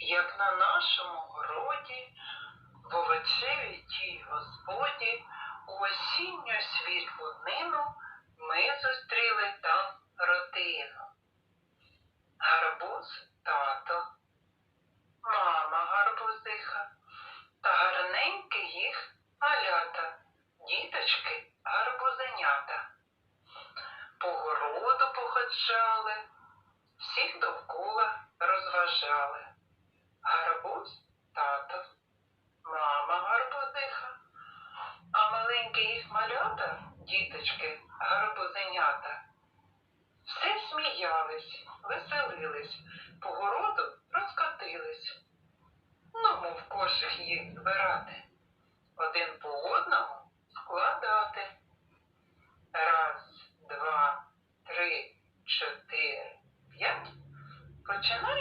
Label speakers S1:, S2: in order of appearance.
S1: як на нашому городі, в овочевій тій господі, у осінню світлу днину ми зустріли там родину. Гарбуз тато, мама гарбузиха та гарненькі їх малята, діточки гарбузенята. По городу походжали, всіх довкола розважали. Гарбуз тато, мама гарбузиха, а маленькі їх малята, діточки, гарбузенята, все сміялись, веселились, по городу розкотились. Ну, мов кошик їх збирати, один по одному складати. Раз, два, три, чотири, п'ять. Починай